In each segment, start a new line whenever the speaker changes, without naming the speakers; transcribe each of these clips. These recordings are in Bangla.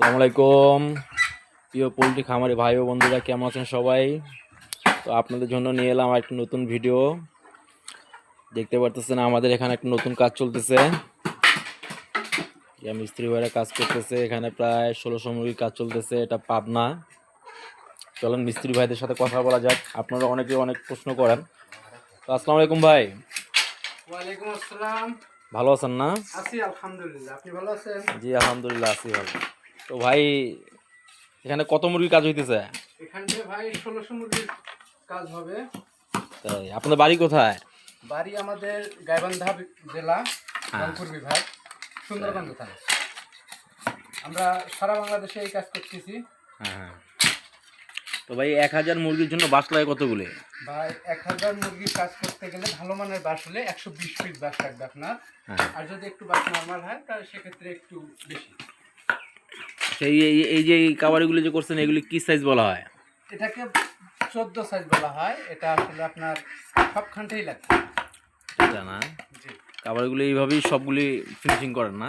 আসসালামু আলাইকুম। প্রিয় পোলট্রি খামারি ভাই ও বন্ধুরা কেমন আছেন সবাই? তো আপনাদের জন্য নিয়ে এলাম একটা নতুন ভিডিও। দেখতে পারতেছেন আমাদের এখানে একটা নতুন কাজ চলতেছে। মিস্ত্রি ভাইরা কাজ করতেছে এখানে প্রায় ষোলোশো মুরগির কাজ চলতেছে এটা পাবনা। চলেন মিস্ত্রি ভাইদের সাথে কথা বলা যাক আপনারা অনেকে অনেক প্রশ্ন করেন। তো আসসালামু আলাইকুম ভাই।
ওয়ালাইকুম আসসালাম।
ভালো আছেন না?
আছি আলহামদুলিল্লাহ। আপনি ভালো আছেন?
জি আলহামদুলিল্লাহ আছি ভালো। তো ভাই এখানে কত মুরগির কাজ হইতেছে?
এখান ভাই ষোলোশো মুরগির কাজ হবে।
তাই আপনাদের বাড়ি কোথায়?
বাড়ি আমাদের গাইবান্ধা জেলা
হ্যাঁ।
রংপুর বিভাগ সুন্দরগঞ্জ থানা আমরা সারা বাংলাদেশে এই কাজ করতেছি।
হ্যাঁ হ্যাঁ। তো ভাই এক হাজার মুরগির জন্য বাস লাগে কতগুলি?
ভাই এক হাজার মুরগির কাজ করতে গেলে ভালো মানের বাস হলে একশো বিশ পিস বাস লাগবে আপনার। আর যদি একটু বাস নর্মাল হয় তাহলে সেক্ষেত্রে একটু বেশি।
সেই এই এই যে এই কাবারিগুলি যে করছেন এগুলি কি সাইজ বলা হয়?
এটাকে চোদ্দ সাইজ বলা হয়। এটা আসলে আপনার সবখানটাই লাগবে
এটা না?
জি।
এইভাবেই সবগুলি ফিনিশিং করেন না?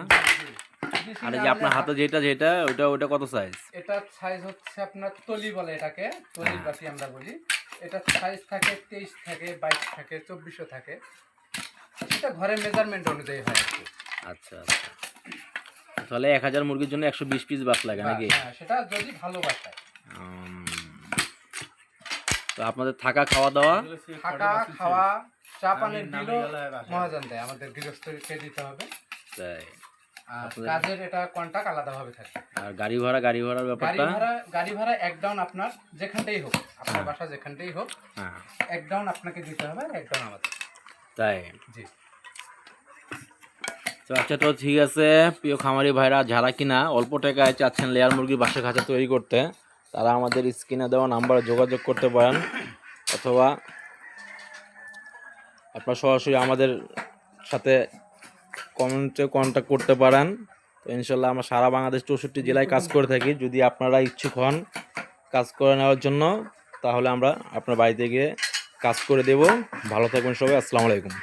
আর যে আপনার হাতে যেটা যেটা ওইটা ওইটা কত সাইজ
এটা সাইজ হচ্ছে আপনার তলি বলে এটাকে। তলির বাতি আমরা বলি। এটা সাইজ থাকে তেইশ থাকে বাইশ থাকে চব্বিশও থাকে। এটা ঘরের মেজারমেন্ট অনুযায়ী হয়
আচ্ছা আচ্ছা। তাহলে এক হাজার মুরগির জন্য একশো বিশ পিস বাস লাগে নাকি?
হ্যাঁ সেটা যদি ভালোবাসায়
উম, তো আপনাদের থাকা খাওয়া দাওয়া?
থাকা খাওয়া চা পানির বিলও মহাজন দেয় আমাদের গৃহস্থকে দিতে হবে।
তাই।
কাজের এটা কন্টাক্ট আলাদাভাবে থাকে।
আর গাড়ি ভাড়া গাড়ি ভাড়ার
গাড়ি
ব্যাপারটা
ভাড়া গাড়ি ভাড়া এক ডাউন আপনার যেখানটাই হোক আপনার
হ্যাঁ।
বাসা যেখানটাই হোক
হ্যাঁ।
এক ডাউন আপনাকে দিতে হবে এক ডাউন আমাদের।
তাই।
জি।
তো আচ্ছা তো ঠিক আছে, প্রিয় খামারি ভাইরা, যারা কিনা অল্প টাকায় চাচ্ছেন লেয়ার মুরগির বাসা খাঁচা তৈরি করতে, তারা আমাদের স্ক্রিনে দেওয়া নাম্বারে যোগাযোগ করতে পারেন, অথবা আপনারা সরাসরি আমাদের সাথে কমেন্টে কন্ট্যাক্ট করতে পারেন। তো ইনশাল্লাহ আমরা সারা বাংলাদেশ চৌষট্টি জেলায় কাজ করে থাকি। যদি আপনারা ইচ্ছুক হন কাজ করে নেওয়ার জন্য, তাহলে আমরা আপনার বাড়িতে গিয়ে কাজ করে দেব। ভালো থাকবেন সবাই, আসসালামু আলাইকুম।